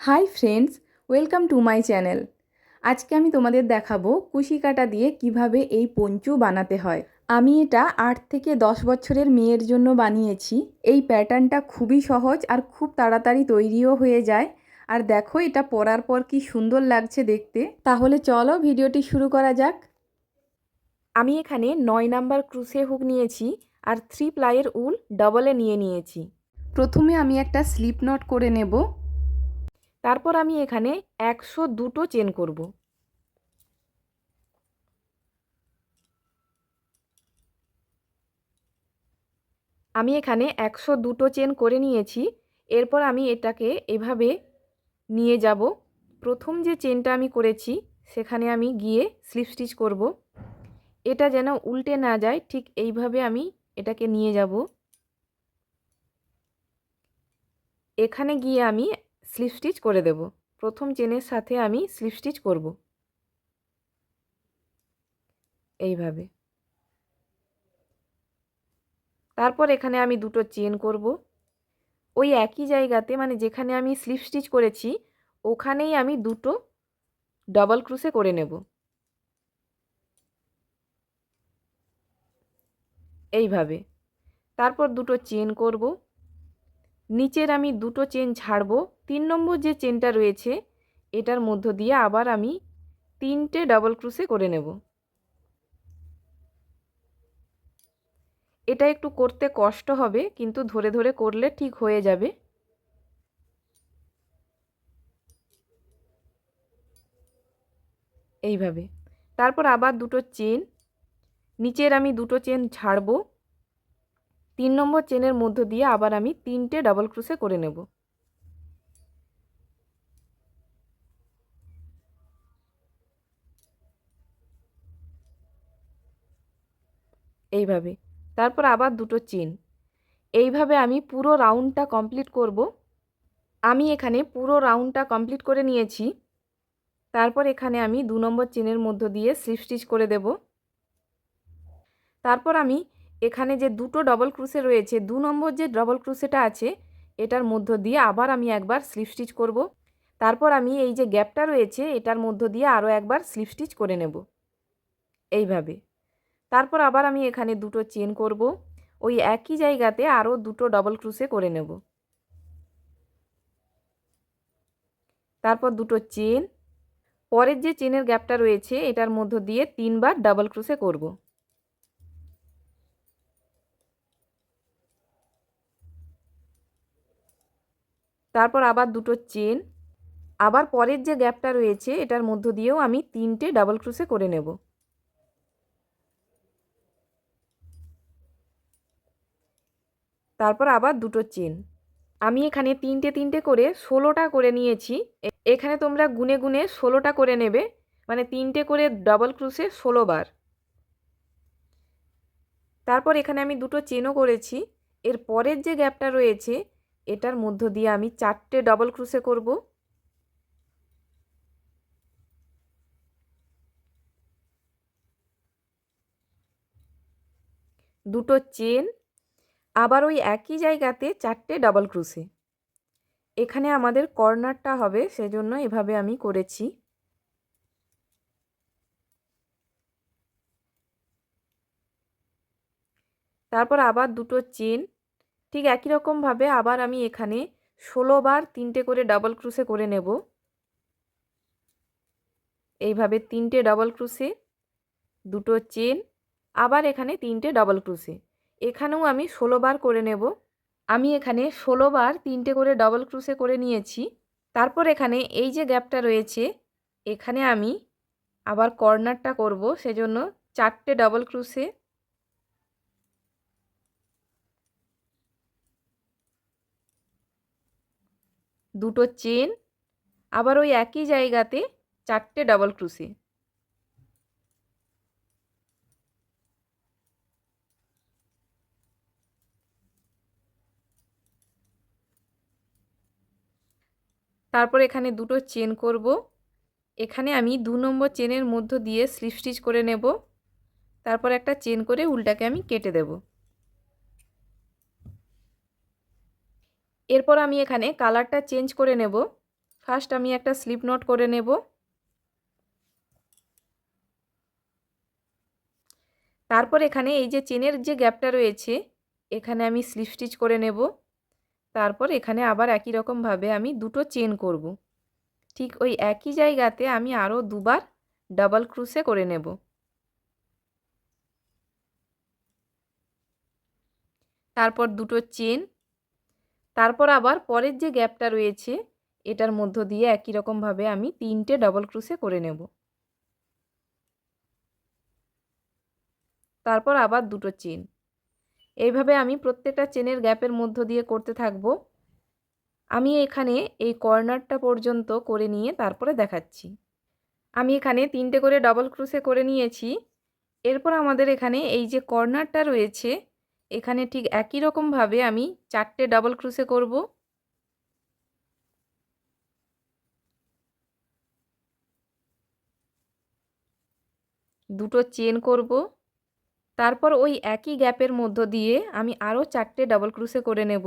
Hi friends, welcome to my channel. আজকে আমি তোমাদের দেখাবো কুশি কাটা দিয়ে কীভাবে এই পঞ্চু বানাতে হয়। আমি এটা আট থেকে দশ বছরের মেয়ের জন্য বানিয়েছি। এই প্যাটার্নটা খুবই সহজ আর খুব তাড়াতাড়ি তৈরিও হয়ে যায়। আর দেখো এটা পরার পর কি সুন্দর লাগছে দেখতে। তাহলে চলো ভিডিওটি শুরু করা যাক। আমি এখানে নয় নাম্বার ক্রুসে হুক নিয়েছি আর থ্রি প্লাইয়ের উল ডবলে নিয়ে নিয়েছি। প্রথমে আমি একটা স্লিপ নট করে নেব। তারপর আমি এখানে একশো দুটো চেন করব। আমি এখানে একশো দুটো চেন করে নিয়েছি। এরপর আমি এটাকে এভাবে নিয়ে যাব। প্রথম যে চেনটা আমি করেছি, সেখানে আমি গিয়ে স্লিপ স্টিচ করব। এটা যেন উল্টে না যায়, ঠিক এইভাবে আমি এটাকে নিয়ে যাব। এখানে গিয়ে আমি স্লিপ স্টিচ করে দেব। প্রথম চেনের সাথে আমি স্লিপ স্টিচ করব। এইভাবে। তারপর এখানে আমি দুটো চেন করব। ওই একই জায়গাতে মানে যেখানে আমি স্লিপ স্টিচ করেছি, ওখানেই আমি দুটো ডবল ক্রুসে করে নেব। এইভাবে। তারপর দুটো চেন করব। নিচের আমি দুটো চেন ছাড়বো। তিন নম্বর যে চেনটা রয়েছে, এটার মধ্য দিয়ে আবার আমি তিনটে ডাবল ক্রুসে করে নেব। এটা একটু করতে কষ্ট হবে, কিন্তু ধরে ধরে করলে ঠিক হয়ে যাবে। এইভাবে। তারপর আবার দুটো চেন নিচের আমি দুটো চেন ছাড়বো। তিন নম্বর চেনের মধ্য দিয়ে আবার আমি তিনটে ডাবল ক্রুসে করে নেব। এইভাবে। তারপর আবার দুটো চেন। এইভাবে আমি পুরো রাউন্ডটা কমপ্লিট করব। আমি এখানে পুরো রাউন্ডটা কমপ্লিট করে নিয়েছি। তারপর এখানে আমি দু নম্বর চেনের মধ্য দিয়ে স্লিপ স্টিচ করে দেব। তারপর আমি এখানে যে দুটো ডবল ক্রুসে রয়েছে, দু নম্বর যে ডবল ক্রুসেটা আছে, এটার মধ্য দিয়ে আবার আমি একবার স্লিপ স্টিচ করব। তারপর আমি এই যে গ্যাপটা রয়েছে, এটার মধ্য দিয়ে আরও একবার স্লিপ স্টিচ করে নেব। এইভাবে। তারপর আবার আমি এখানে দুটো চেন করব। ওই একই জায়গাতে আরও দুটো ডবল ক্রুসে করে নেব। তারপর দুটো চেন। পরের যে চেনের গ্যাপটা রয়েছে, এটার মধ্য দিয়ে তিনবার ডাবল ক্রুসে করব। তারপর আবার দুটো চেন। আবার পরের যে গ্যাপটা রয়েছে, এটার মধ্য দিয়েও আমি তিনটে ডাবল ক্রুসে করে নেব। তারপর আবার দুটো চেন। আমি এখানে তিনটে তিনটে করে ষোলোটা করে নিয়েছি। এখানে তোমরা গুনে গুনে ষোলোটা করে নেবে। মানে তিনটে করে ডবল ক্রুসে ষোলো বার। তারপর এখানে আমি দুটো চেনও করেছি। এর পরের যে গ্যাপটা রয়েছে, এটার মধ্য দিয়ে আমি চারটে ডবল ক্রুসে করব। দুটো চেন আবার ওই একই জায়গাতে চারটে ডাবল ক্রুসে এখানে আমাদের কর্নারটা হবে, সেজন্য এভাবে আমি করেছি। তারপর আবার দুটো চেন ঠিক একই রকমভাবে আবার আমি এখানে ষোলো বার তিনটে করে ডাবল ক্রুসে করে নেব। এইভাবে তিনটে ডাবল ক্রুসে দুটো চেন আবার এখানে তিনটে ডাবল ক্রুসে এখানেও আমি ষোলো বার করে নেব। আমি এখানে ষোলো বার তিনটে করে ডবল ক্রুসে করে নিয়েছি। তারপর এখানে এই যে গ্যাপটা রয়েছে, এখানে আমি আবার কর্নারটা করব সেজন্য চারটে ডবল ক্রুসে দুটো চেন আবার ওই একই জায়গাতে চারটে ডবল ক্রুসে তারপর এখানে দুটো চেন করব। এখানে আমি দু নম্বর চেনের মধ্য দিয়ে স্লিপ স্টিচ করে নেব। তারপর একটা চেন করে উল্টাকে আমি কেটে দেব। এরপর আমি এখানে কালারটা চেঞ্জ করে নেব। ফার্স্ট আমি একটা স্লিপ নট করে নেব। তারপর এখানে এই যে চেনের যে গ্যাপটা রয়েছে, এখানে আমি স্লিপ স্টিচ করে নেব। তারপর এখানে আবার একই রকমভাবে আমি দুটো চেন করব। ঠিক ওই একই জায়গাতে আমি আরও দুবার ডাবল ক্রুসে করে নেব। তারপর দুটো চেন তারপর আবার পরের যে গ্যাপটা রয়েছে, এটার মধ্য দিয়ে একই রকমভাবে আমি তিনটে ডবল ক্রুসে করে নেব। তারপর আবার দুটো চেন এইভাবে আমি প্রত্যেকটা চেনের গ্যাপের মধ্য দিয়ে করতে থাকব। আমি এখানে এই কর্নারটা পর্যন্ত করে নিয়ে তারপরে দেখাচ্ছি। আমি এখানে তিনটে করে ডবল ক্রুসে করে নিয়েছি। এরপর আমাদের এখানে এই যে কর্নারটা রয়েছে, এখানে ঠিক একই রকমভাবে আমি চারটে ডাবল ক্রুসে করব। দুটো চেন করব। তারপর ওই একই গ্যাপের মধ্য দিয়ে আমি আরও চারটে ডাবল ক্রুসে করে নেব।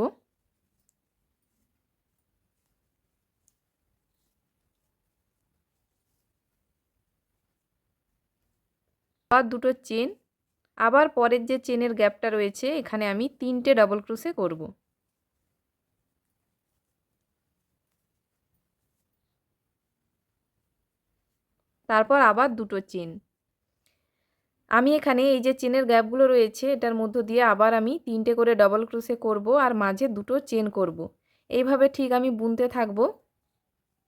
আবার দুটো চেন, আবার পরের যে চেনের গ্যাপটা রয়েছে, এখানে আমি তিনটে ডাবল ক্রুসে করব। তারপর আবার দুটো চেন। আমি এখানে এই যে চেনের গ্যাপগুলো রয়েছে, এটার মধ্য দিয়ে আবার আমি তিনটে করে ডবল ক্রুসে করব আর মাঝে দুটো চেন করব। এইভাবে ঠিক আমি বুনতে থাকব।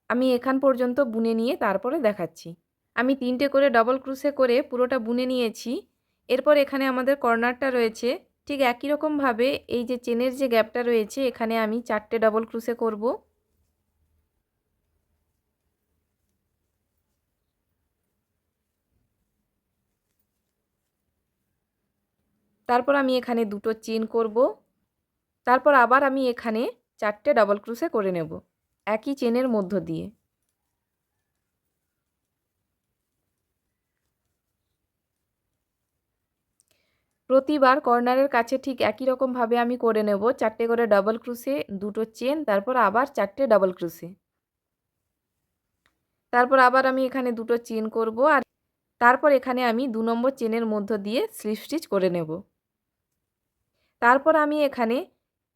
আমি এখান পর্যন্ত বুনে নিয়ে তারপরে দেখাচ্ছি। আমি তিনটে করে ডবল ক্রুসে করে পুরোটা বুনে নিয়েছি। এরপর এখানে আমাদের কর্নারটা রয়েছে। ঠিক একই রকমভাবে এই যে চেনের যে গ্যাপটা রয়েছে, এখানে আমি চারটে ডবল ক্রুসে করব। তারপর আমি এখানে দুটো চেন করব। তারপর আবার আমি এখানে চারটে ডাবল ক্রুসে করে নেব, একই চেনের মধ্য দিয়ে। প্রতিবার কর্নারের কাছে ঠিক একই রকমভাবে আমি করে নেব, চারটে করে ডাবল ক্রুসে দুটো চেন, তারপর আবার চারটে ডাবল ক্রুসে তারপর আবার আমি এখানে দুটো চেন করব আর তারপর এখানে আমি দু নম্বর চেনের মধ্য দিয়ে স্লিপ স্টিচ করে নেব। তারপর আমি এখানে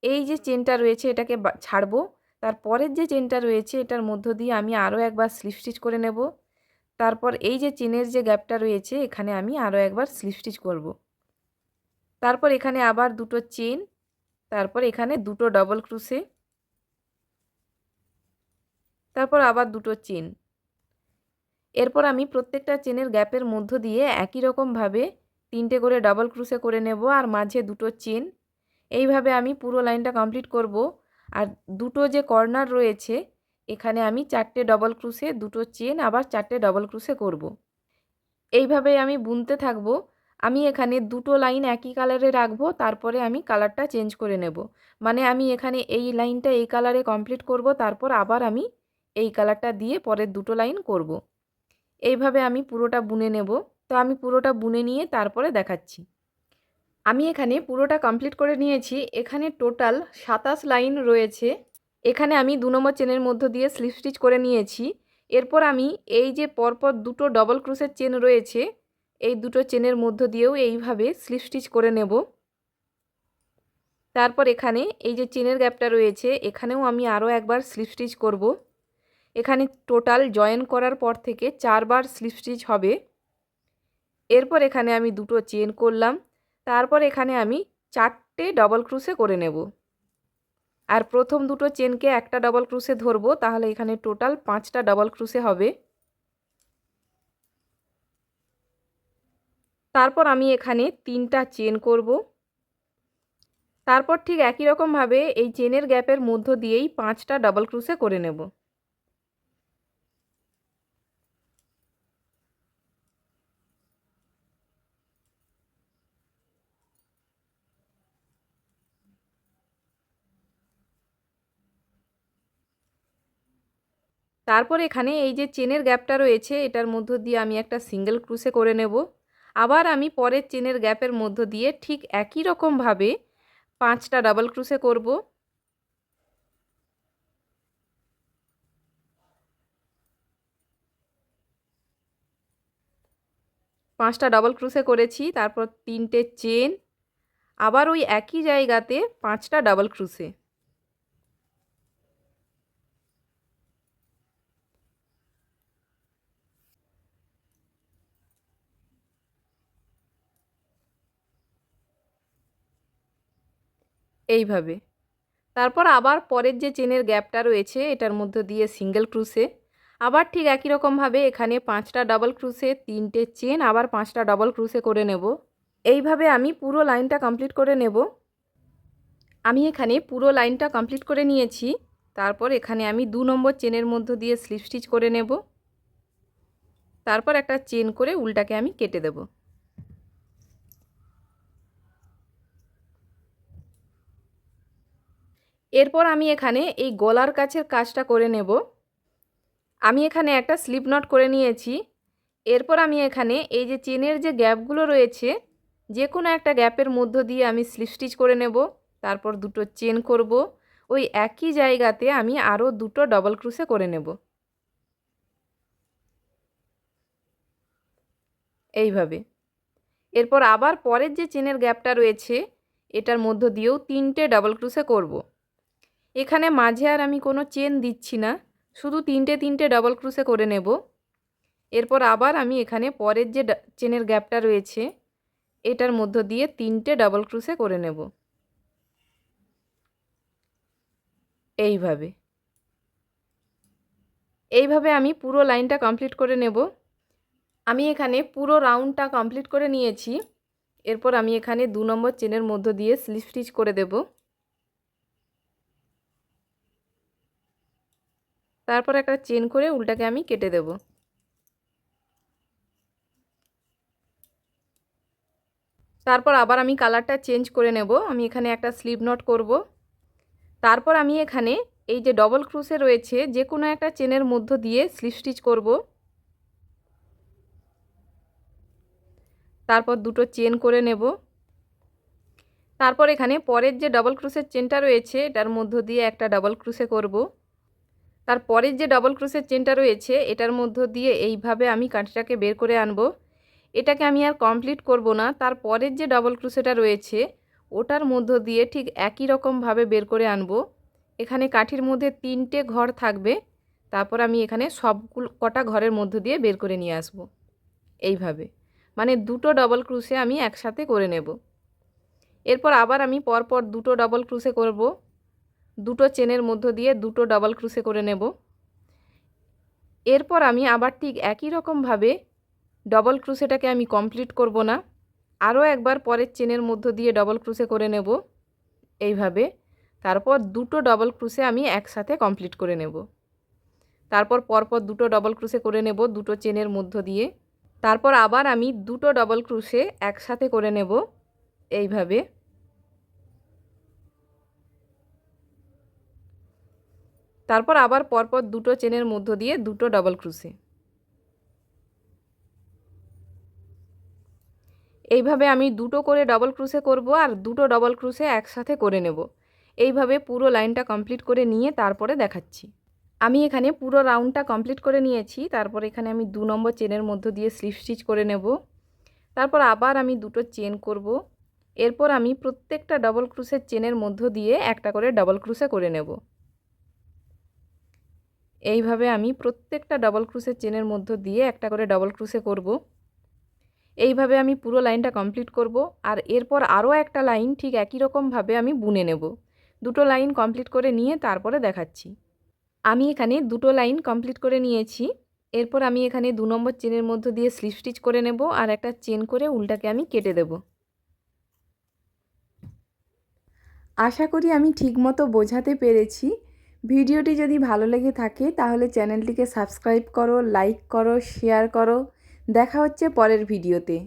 এই যে চেনটা রয়েছে এটাকে ছাড়বো। তারপরের যে চেনটা রয়েছে এটার মধ্য দিয়ে আমি আরও একবার স্লিপ স্টিচ করে নেব। তারপর এই যে চেনের যে গ্যাপটা রয়েছে এখানে আমি আরও একবার স্লিপ স্টিচ করব। তারপর এখানে আবার দুটো চেন, তারপর এখানে দুটো ডবল ক্রুসে তারপর আবার দুটো চেন। এরপর আমি প্রত্যেকটা চেনের গ্যাপের মধ্য দিয়ে একই রকমভাবে তিনটে করে ডাবল ক্রুসে করে নেব আর মাঝে দুটো চেন এইভাবে আমি পুরো লাইনটা কমপ্লিট করব। আর দুটো যে কর্নার রয়েছে, এখানে আমি চারটে ডবল ক্রুসে দুটো চেন আবার চারটে ডবল ক্রুসে করব। এইভাবে আমি বুনতে থাকব। আমি এখানে দুটো লাইন একই কালারে রাখব, তারপরে আমি কালারটা চেঞ্জ করে নেব। মানে আমি এখানে এই লাইনটা এই কালারে কমপ্লিট করব, তারপর আবার আমি এই কালারটা দিয়ে পরের দুটো লাইন করব। এইভাবে আমি পুরোটা বুনে নেব। তো আমি পুরোটা বুনে নিয়ে তারপরে দেখাচ্ছি। আমি এখানে পুরোটা কমপ্লিট করে নিয়েছি। এখানে টোটাল সাতাশ লাইন রয়েছে। এখানে আমি দু নম্বর চেনের মধ্য দিয়ে স্লিপ স্টিচ করে নিয়েছি। এরপর আমি এই যে পরপর দুটো ডবল ক্রুসের চেন রয়েছে, এই দুটো চেনের মধ্য দিয়েও এইভাবে স্লিপ স্টিচ করে নেব। তারপর এখানে এই যে চেনের গ্যাপটা রয়েছে, এখানেও আমি আরও একবার স্লিপ স্টিচ করব। এখানে টোটাল জয়েন করার পর থেকে চারবার স্লিপ স্টিচ হবে। এরপর এখানে আমি দুটো চেন করলাম। তারপর এখানে আমি চারটে ডবল ক্রুসে করে নেব। আর প্রথম দুটো চেনকে একটা ডবল ক্রুসে ধরবো, তাহলে এখানে টোটাল পাঁচটা ডবল ক্রুসে হবে। তারপর আমি এখানে তিনটা চেন করব। তারপর ঠিক একই রকমভাবে এই চেনের গ্যাপের মধ্য দিয়েই পাঁচটা ডবল ক্রুসে করে নেব। তারপর এখানে এই যে চেনের গ্যাপটা রয়েছে, এটার মধ্য দিয়ে আমি একটা সিঙ্গেল ক্রুসে করে নেব। আবার আমি পরের চেনের গ্যাপের মধ্য দিয়ে ঠিক একই রকমভাবে পাঁচটা ডাবল ক্রুসে করব। পাঁচটা ডাবল ক্রুসে করেছি, তারপর তিনটে চেন। আবার ওই একই জায়গাতে পাঁচটা ডাবল ক্রুসে এইভাবে। তারপর আবার পরের যে চেনের গ্যাপটা রয়েছে, এটার মধ্যে দিয়ে সিঙ্গেল ক্রুসে আবার ঠিক একই রকমভাবে এখানে পাঁচটা ডাবল ক্রুসে তিনটে চেন, আবার পাঁচটা ডাবল ক্রুসে করে নেব। এইভাবে আমি পুরো লাইনটা কমপ্লিট করে নেব। আমি এখানে পুরো লাইনটা কমপ্লিট করে নিয়েছি। তারপর এখানে আমি দু নম্বর চেনের মধ্য দিয়ে স্লিপ স্টিচ করে নেব। তারপর একটা চেন করে উল্টাকে আমি কেটে দেব। এরপর আমি এখানে এই গলার কাছের কাজটা করে নেব। আমি এখানে একটা স্লিপ নট করে নিয়েছি। এরপর আমি এখানে এই যে চেনের যে গ্যাপগুলো রয়েছে যে কোনো একটা গ্যাপের মধ্য দিয়ে আমি স্লিপ স্টিচ করে নেব। তারপর দুটো চেন করব। ওই একই জায়গাতে আমি আরও দুটো ডবল ক্রুসে করে নেব। এইভাবে। এরপর আবার পরের যে চেনের গ্যাপটা রয়েছে, এটার মধ্য দিয়েও তিনটে ডাবল ক্রুসে করব। এখানে মাঝে আর আমি কোনো চেন দিচ্ছি না, শুধু তিনটে তিনটে ডাবল ক্রুসে করে নেব। এরপর আবার আমি এখানে পরের যে চেনের গ্যাপটা রয়েছে, এটার মধ্য দিয়ে তিনটে ডাবল ক্রুসে করে নেব। এইভাবে। এইভাবে আমি পুরো লাইনটা কমপ্লিট করে নেব। আমি এখানে পুরো রাউন্ডটা কমপ্লিট করে নিয়েছি। এরপর আমি এখানে দু নম্বর চেনের মধ্য দিয়ে স্লিপ স্টিচ করে দেব। তারপর একটা চেন করে উল্টাকে আমি কেটে দেব। তারপর আবার আমি কালারটা চেঞ্জ করে নেব। আমি এখানে একটা স্লিপ নট করব। তারপর আমি এখানে এই যে ডবল ক্রুসে রয়েছে যে কোনো একটা চেনের মধ্য দিয়ে স্লিপ স্টিচ করব। তারপর দুটো চেন করে নেব। তারপর এখানে পরের যে ডবল ক্রুসের চেনটা রয়েছে, এটার মধ্য দিয়ে একটা ডবল ক্রুসে করব। তার পরের যে ডবল ক্রুসের চেনটা রয়েছে, এটার মধ্য দিয়ে এইভাবে আমি কাঁটিটাকে বের করে আনব। এটাকে আমি আর কমপ্লিট করব না। তার পরের যে ডবল ক্রুসেটা রয়েছে, ওটার মধ্য দিয়ে ঠিক একই রকমভাবে বের করে আনব। এখানে কাঠির মধ্যে তিনটে ঘর থাকবে। তারপর আমি এখানে সবগুলো, কটা ঘরের মধ্য দিয়ে বের করে নিয়ে আসব। এইভাবে। মানে দুটো ডবল ক্রুসে আমি একসাথে করে নেব। এরপর আবার আমি পরপর দুটো ডবল ক্রুসে করব। দুটো চেনের মধ্য দিয়ে দুটো ডবল ক্রুসে করে নেব। এরপর আমি আবার ঠিক একই রকমভাবে ডবল ক্রুসেটাকে আমি কমপ্লিট করব না, আরও একবার পরের চেনের মধ্য দিয়ে ডবল ক্রুসে করে নেব এইভাবে। তারপর দুটো ডবল ক্রুসে আমি একসাথে কমপ্লিট করে নেব। তারপর পরপর দুটো ডবল ক্রুসে করে নেব দুটো চেনের মধ্য দিয়ে। তারপর আবার আমি দুটো ডবল ক্রুসে একসাথে করে নেব এইভাবে। তারপর আবার পরপর দুটো চেনের মধ্য দিয়ে দুটো ডবল ক্রুসে এইভাবে আমি দুটো করে ডবল ক্রুসে করব আর দুটো ডবল ক্রুসে একসাথে করে নেব। এইভাবে পুরো লাইনটা কমপ্লিট করে নিয়ে তারপরে দেখাচ্ছি। আমি এখানে পুরো রাউন্ডটা কমপ্লিট করে নিয়েছি, তারপর এখানে আমি দু নম্বর চেনের মধ্য দিয়ে স্লিপ স্টিচ করে নেব। তারপর আবার আমি দুটো চেন করব। এরপর আমি প্রত্যেকটা ডবল ক্রুসের চেনের মধ্য দিয়ে একটা করে ডবল ক্রুসে করে নেব। এইভাবে আমি প্রত্যেকটা ডবল ক্রুসের চেনের মধ্য দিয়ে একটা করে ডবল ক্রুসে করব। এইভাবে আমি পুরো লাইনটা কমপ্লিট করব আর এরপর আরও একটা লাইন ঠিক একই রকমভাবে আমি বুনে নেব। দুটো লাইন কমপ্লিট করে নিয়ে তারপরে দেখাচ্ছি। আমি এখানে দুটো লাইন কমপ্লিট করে নিয়েছি। এরপর আমি এখানে দু নম্বর চেনের মধ্য দিয়ে স্লিপ স্টিচ করে নেব আর একটা চেন করে উল্টাকে আমি কেটে দেব। আশা করি আমি ঠিকমতো বোঝাতে পেরেছি। ভিডিওটি যদি ভালো লেগে থাকে, তাহলে চ্যানেলটিকে সাবস্ক্রাইব করো, লাইক করো, শেয়ার করো। দেখা হচ্ছে পরের ভিডিওতে।